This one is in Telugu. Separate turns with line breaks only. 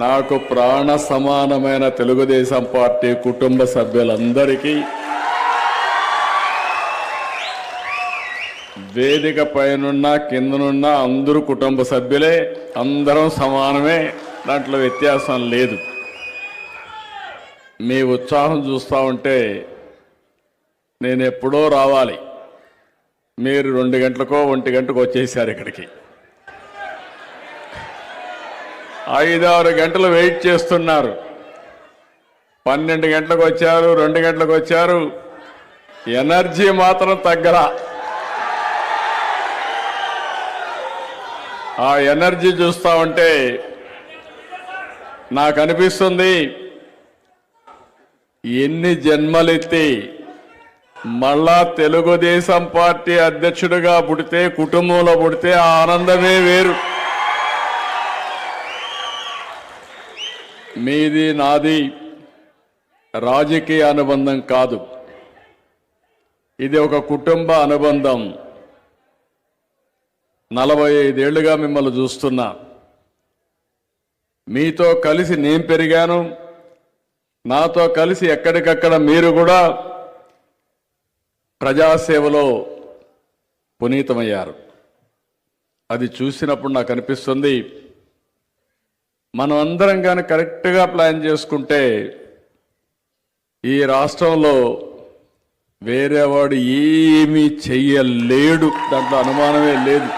నాకు ప్రాణ సమానమైన తెలుగుదేశం పార్టీ కుటుంబ సభ్యులందరికీ వేదిక పైనున్న కిందనున్న అందరూ కుటుంబ సభ్యులే అందరం సమానమే దాంట్లో వ్యత్యాసం లేదు. మీ ఉత్సాహం చూస్తూ ఉంటే నేను ఎప్పుడో రావాలి. మీరు రెండు గంటలకో ఒంటి గంటకు వచ్చేసారు ఇక్కడికి. ఐదారు గంటలు వెయిట్ చేస్తున్నారు. పన్నెండు గంటలకు వచ్చారు రెండు గంటలకు వచ్చారు. ఎనర్జీ మాత్రం తగ్గరా ఆ ఎనర్జీ చూస్తా ఉంటే నాకు అనిపిస్తుంది ఎన్ని జన్మలెత్తి మళ్ళా తెలుగుదేశం పార్టీ అధ్యక్షుడిగా పుడితే కుటుంబంలో పుడితే ఆ ఆనందమే వేరు. మీది నాది రాజకీయ అనుబంధం కాదు. ఇది ఒక కుటుంబ అనుబంధం. నలభై ఐదేళ్ళుగా మిమ్మల్ని చూస్తున్నా. మీతో కలిసి నేను పెరిగాను. నాతో కలిసి ఎక్కడికక్కడ మీరు కూడా ప్రజాసేవలో పునీతమయ్యారు. అది చూసినప్పుడు నాకు అనిపిస్తుంది మనం అందరం కానీ కరెక్ట్గా ప్లాన్ చేసుకుంటే ఈ రాష్ట్రంలో వేరేవాడు ఏమీ చెయ్యలేడు. దాంట్లో అనుమానమే లేదు.